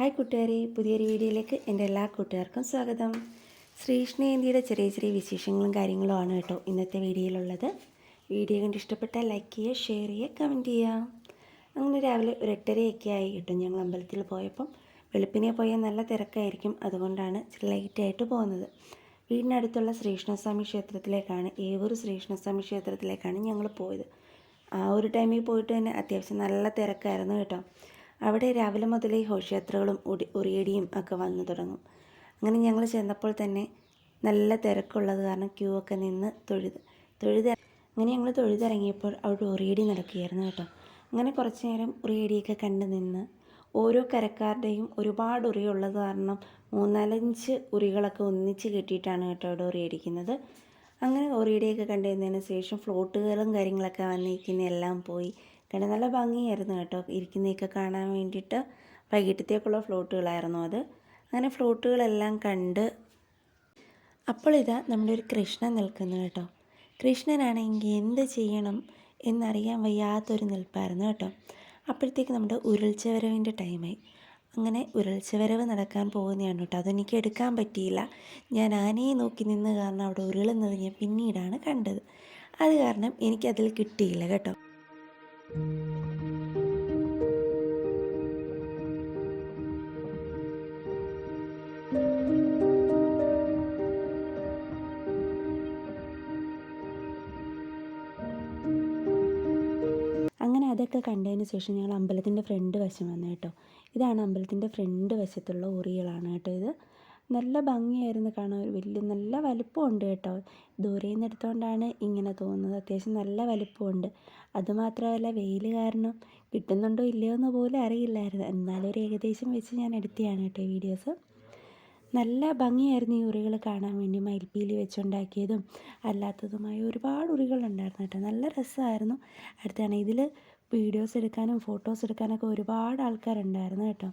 Hi കൂട്ടുകാരെ പുതിയൊരു വീഡിയോയിലേക്ക് എന്റെ എല്ലാ കൂട്ടുകാർക്കും സ്വാഗതം. ശ്രീകൃഷ്ണയന്തിയുടെ ചെറിയ ചെറിയ വിശേഷങ്ങളും കാര്യങ്ങളും ആണ് കേട്ടോ ഇന്നത്തെ വീഡിയോയിലുള്ളത്. വീഡിയോ കണ്ട് ഇഷ്ടപ്പെട്ടാൽ ലൈക്ക് ചെയ്യുക ഷെയർ ചെയ്യുക കമന്റ് ചെയ്യുക. അങ്ങനെ രാവിലെ ഒരു എട്ടരയൊക്കെ ആയി കേട്ടോ ഞങ്ങൾ അമ്പലത്തിൽ പോയപ്പം. വെളുപ്പിനെ പോയാൽ നല്ല തിരക്കായിരിക്കും അതുകൊണ്ടാണ് ലൈറ്റായിട്ട് പോകുന്നത്. വീടിനടുത്തുള്ള ശ്രീകൃഷ്ണസ്വാമി ക്ഷേത്രത്തിലേക്കാണ് ഏവൊരു ശ്രീകൃഷ്ണസ്വാമി ക്ഷേത്രത്തിലേക്കാണ് ഞങ്ങൾ പോയത്. ആ ഒരു ടൈമിൽ പോയിട്ട് തന്നെ അത്യാവശ്യം നല്ല തിരക്കായിരുന്നു കേട്ടോ. അവിടെ രാവിലെ മുതലേ ഘോഷയാത്രകളും ഉടി ഉറിയടിയും ഒക്കെ വന്നു തുടങ്ങും. അങ്ങനെ ഞങ്ങൾ ചെന്നപ്പോൾ തന്നെ നല്ല തിരക്കുള്ളത് കാരണം ക്യൂ ഒക്കെ നിന്ന് തൊഴുത് തൊഴുത് അങ്ങനെ ഞങ്ങൾ തൊഴുതിറങ്ങിയപ്പോൾ അവിടെ ഉറിയടി നടക്കുകയായിരുന്നു കേട്ടോ. അങ്ങനെ കുറച്ച് നേരം ഉറിയടിയൊക്കെ കണ്ടു നിന്ന് ഓരോ കരക്കാരുടെയും ഒരുപാട് ഉറിയുള്ളത് കാരണം മൂന്നാലഞ്ച് ഉറികളൊക്കെ ഒന്നിച്ച് കെട്ടിയിട്ടാണ് കേട്ടോ അവിടെ ഉറിയടിക്കുന്നത്. അങ്ങനെ ഉറിയടിയൊക്കെ കണ്ടുകഴിഞ്ഞതിന് ശേഷം ഫ്ലോട്ടുകളും കാര്യങ്ങളൊക്കെ വന്നിരിക്കുന്ന എല്ലാം പോയി. കണ്ട് നല്ല ഭംഗിയായിരുന്നു കേട്ടോ ഇരിക്കുന്നതൊക്കെ കാണാൻ വേണ്ടിയിട്ട്. വൈകിട്ടത്തേക്കുള്ള ഫ്ലോട്ടുകളായിരുന്നു അത്. അങ്ങനെ ഫ്ലോട്ടുകളെല്ലാം കണ്ട് അപ്പോൾ ഇതാ നമ്മുടെ ഒരു കൃഷ്ണൻ നിൽക്കുന്നു കേട്ടോ. കൃഷ്ണനാണെങ്കിൽ എന്ത് ചെയ്യണം എന്നറിയാൻ വയ്യാത്തൊരു നിൽപ്പായിരുന്നു കേട്ടോ. അപ്പോഴത്തേക്ക് നമ്മുടെ ഉരുൾച്ചവരവിന്റെ ടൈമായി. അങ്ങനെ ഉരുൾച്ചവരവ് നടക്കാൻ പോകുന്നതാണ് കേട്ടോ. അതെനിക്ക് എടുക്കാൻ പറ്റിയില്ല. ഞാൻ ആനയെ നോക്കി നിന്ന് കാരണം അവിടെ ഉരുളുന്നത് ഞാൻ പിന്നീടാണ് കണ്ടത്. അത് കാരണം എനിക്കതിൽ കിട്ടിയില്ല കേട്ടോ. അങ്ങനെ അതൊക്കെ കണ്ടതിന് ശേഷം ഞങ്ങൾ അമ്പലത്തിന്റെ ഫ്രണ്ട് വശം വന്നു കേട്ടോ. ഇതാണ് അമ്പലത്തിന്റെ ഫ്രണ്ട് വശത്തുള്ള ഉറികളാണ് കേട്ടോ ഇത്. നല്ല ഭംഗിയായിരുന്നു കാണാൻ. ഒരു വലിയ നല്ല വലിപ്പമുണ്ട് കേട്ടോ. ദൂരെ നിന്ന് എടുത്തുകൊണ്ടാണ് ഇങ്ങനെ തോന്നുന്നത്. അത്യാവശ്യം നല്ല വലിപ്പമുണ്ട്. അതുമാത്രമല്ല വെയിൽ കാരണം കിട്ടുന്നുണ്ടോ ഇല്ലയോ എന്ന് പോലും അറിയില്ലായിരുന്നു. എന്നാലും ഒരു ഏകദേശം വെച്ച് ഞാൻ എടുത്തതാണ് കേട്ടോ ഈ വീഡിയോസ്. നല്ല ഭംഗിയായിരുന്നു ഈ ഉറികൾ കാണാൻ വേണ്ടി മയിൽപ്പീലി വെച്ചുണ്ടാക്കിയതും അല്ലാത്തതുമായ ഒരുപാട് ഉറികളുണ്ടായിരുന്നു കേട്ടോ. നല്ല രസമായിരുന്നു. അടുത്താണ് ഇതിൽ വീഡിയോസ് എടുക്കാനും ഫോട്ടോസ് എടുക്കാനൊക്കെ ഒരുപാട് ആൾക്കാരുണ്ടായിരുന്നു കേട്ടോ.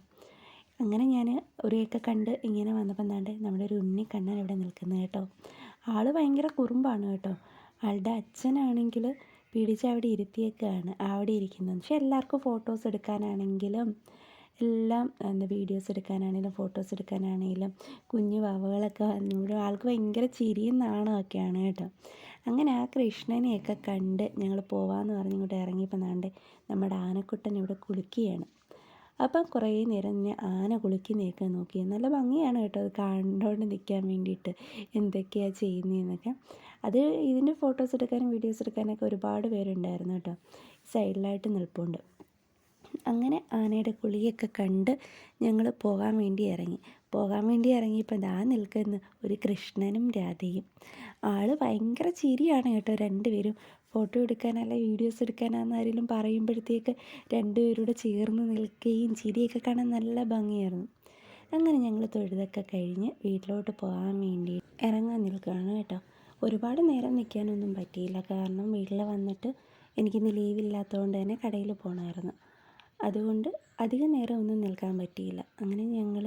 അങ്ങനെ ഞാൻ ഉറിയൊക്കെ കണ്ട് ഇങ്ങനെ വന്നപ്പോൾ എന്താണ്ട് നമ്മുടെ ഒരു ഉണ്ണി കണ്ണൻ ഇവിടെ നിൽക്കുന്നത് കേട്ടോ. ആൾ ഭയങ്കര കുറുമ്പാണ് കേട്ടോ. ആളുടെ അച്ഛനാണെങ്കിൽ പിടിച്ച് അവിടെ ഇരുത്തിയേക്കാണ് അവിടെ ഇരിക്കുന്നത്. പക്ഷെ എല്ലാവർക്കും ഫോട്ടോസ് എടുക്കാനാണെങ്കിലും എല്ലാം എന്താ വീഡിയോസ് എടുക്കാനാണെങ്കിലും ഫോട്ടോസ് എടുക്കാനാണെങ്കിലും കുഞ്ഞു വാവകളൊക്കെ വന്നു ആൾക്ക് ഭയങ്കര ചിരിയും നാണമൊക്കെയാണ് കേട്ടോ. അങ്ങനെ ആ കൃഷ്ണനെയൊക്കെ കണ്ട് ഞങ്ങൾ പോവാമെന്ന് പറഞ്ഞ് ഇങ്ങോട്ട് ഇറങ്ങിയപ്പോൾ നാണ്ട് നമ്മുടെ ആനക്കുട്ടൻ ഇവിടെ കുളിക്കുകയാണ്. അപ്പം കുറേ നേരം ഞാൻ ആന കുളിക്കുന്നതൊക്കെ നോക്കി. നല്ല ഭംഗിയാണ് കേട്ടോ അത് കണ്ടുകൊണ്ട് നിൽക്കാൻ വേണ്ടിയിട്ട് എന്തൊക്കെയാണ് ചെയ്യുന്നതെന്നൊക്കെ അത് ഇതിന്റെ ഫോട്ടോസ് എടുക്കാനും വീഡിയോസ് എടുക്കാനൊക്കെ ഒരുപാട് പേരുണ്ടായിരുന്നു കേട്ടോ. സൈഡിലായിട്ട് നിൽപ്പുണ്ട്. അങ്ങനെ ആനയുടെ കുളിയൊക്കെ കണ്ട് ഞങ്ങൾ പോകാൻ വേണ്ടി ഇറങ്ങി. പോകാൻ വേണ്ടി ഇറങ്ങിയപ്പോൾ ദാ നിൽക്കുന്ന ഒരു കൃഷ്ണനും രാധയും. ആൾ ഭയങ്കര ചിരിയാണ് കേട്ടോ രണ്ടുപേരും. ഫോട്ടോ എടുക്കാനല്ല വീഡിയോസ് എടുക്കാനാന്ന് ആരെങ്കിലും പറയുമ്പോഴത്തേക്ക് രണ്ടുപേരൂടെ ചേർന്ന് നിൽക്കുകയും ചിരിയൊക്കെ കാണാൻ നല്ല ഭംഗിയായിരുന്നു. അങ്ങനെ ഞങ്ങൾ തൊഴുതൊക്കെ കഴിഞ്ഞ് വീട്ടിലോട്ട് പോകാൻ വേണ്ടി ഇറങ്ങാൻ നിൽക്കുകയാണ് കേട്ടോ. ഒരുപാട് നേരം നിൽക്കാനൊന്നും പറ്റിയില്ല. കാരണം വീട്ടിൽ വന്നിട്ട് എനിക്കിന്ന് ലീവില്ലാത്തതുകൊണ്ട് തന്നെ കടയിൽ പോകണമായിരുന്നു അതുകൊണ്ട് അധികം നേരം ഒന്നും നിൽക്കാൻ പറ്റിയില്ല. അങ്ങനെ ഞങ്ങൾ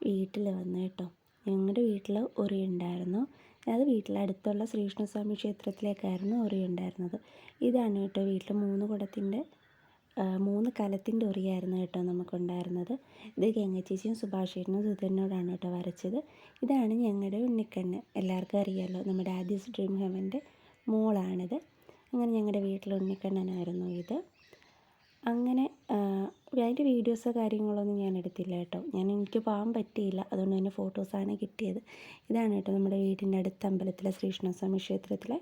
വീട്ടിൽ വന്നു കേട്ടോ. ഞങ്ങളുടെ വീട്ടിൽ ഉറി ഉണ്ടായിരുന്നു. അത് വീട്ടിലടുത്തുള്ള ശ്രീകൃഷ്ണസ്വാമി ക്ഷേത്രത്തിലേക്കായിരുന്നു ഉറി ഉണ്ടായിരുന്നത്. ഇതാണ് കേട്ടോ വീട്ടിൽ മൂന്ന് കുടത്തിന്റെ മൂന്ന് കലത്തിന്റെ ഉറിയായിരുന്നു കേട്ടോ നമുക്കുണ്ടായിരുന്നത്. ഇത് ഗംഗച്ചേച്ചിയും സുഭാഷേട്ടനും സുധനോടാണ് കേട്ടോ വരച്ചത്. ഇതാണ് ഞങ്ങളുടെ ഉണ്ണിക്കണ്ണ്. എല്ലാവർക്കും അറിയാമല്ലോ നമ്മുടെ ആദ്യസ് ഡ്രീം ഹെവന്റെ മോളാണിത്. അങ്ങനെ ഞങ്ങളുടെ വീട്ടിൽ ഉണ്ണിക്കണ്ണനായിരുന്നു ഇത്. അങ്ങനെ അതിന്റെ വീഡിയോസോ കാര്യങ്ങളൊന്നും ഞാൻ എടുത്തില്ല കേട്ടോ. ഞാൻ എനിക്ക് പോകാൻ പറ്റിയില്ല. അതുകൊണ്ട് തന്നെ ഫോട്ടോസാണ് കിട്ടിയത്. ഇതാണ് കേട്ടോ നമ്മുടെ വീടിന്റെ അടുത്ത അമ്പലത്തിലെ ശ്രീകൃഷ്ണസ്വാമി ക്ഷേത്രത്തിലെ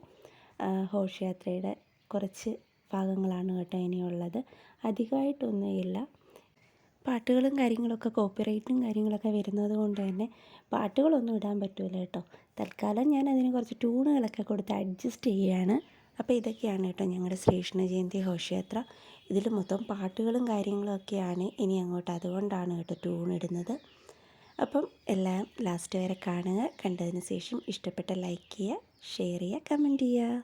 ഘോഷയാത്രയുടെ കുറച്ച് ഭാഗങ്ങളാണ് കേട്ടോ ഇനിയുള്ളത്. അധികമായിട്ടൊന്നുമില്ല പാട്ടുകളും കാര്യങ്ങളൊക്കെ കോപ്പിറൈറ്റും കാര്യങ്ങളൊക്കെ വരുന്നത് കൊണ്ട് തന്നെ പാട്ടുകളൊന്നും ഇടാൻ പറ്റില്ല കേട്ടോ. തൽക്കാലം ഞാൻ അതിന് കുറച്ച് ട്യൂണുകളൊക്കെ കൊടുത്ത് അഡ്ജസ്റ്റ് ചെയ്യുകയാണ് അപ്പോൾ ഇതൊക്കെയാണ് കേട്ടോ ഞങ്ങളുടെ ശ്രീകൃഷ്ണ ജയന്തി ഘോഷയാത്ര. ഇതിൽ മൊത്തം പാട്ടുകളും കാര്യങ്ങളും കാര്യങ്ങളൊക്കെയാണ് ഇനി അങ്ങോട്ട് അതുകൊണ്ടാണ് കേട്ടോ ട്യൂൺ ഇടുന്നത്. അപ്പം എല്ലാം ലാസ്റ്റ് വരെ കാണുക. കണ്ടതിന് ശേഷം ഇഷ്ടപ്പെട്ട ലൈക്ക് ചെയ്യുക ഷെയർ ചെയ്യുക കമന്റ് ചെയ്യുക.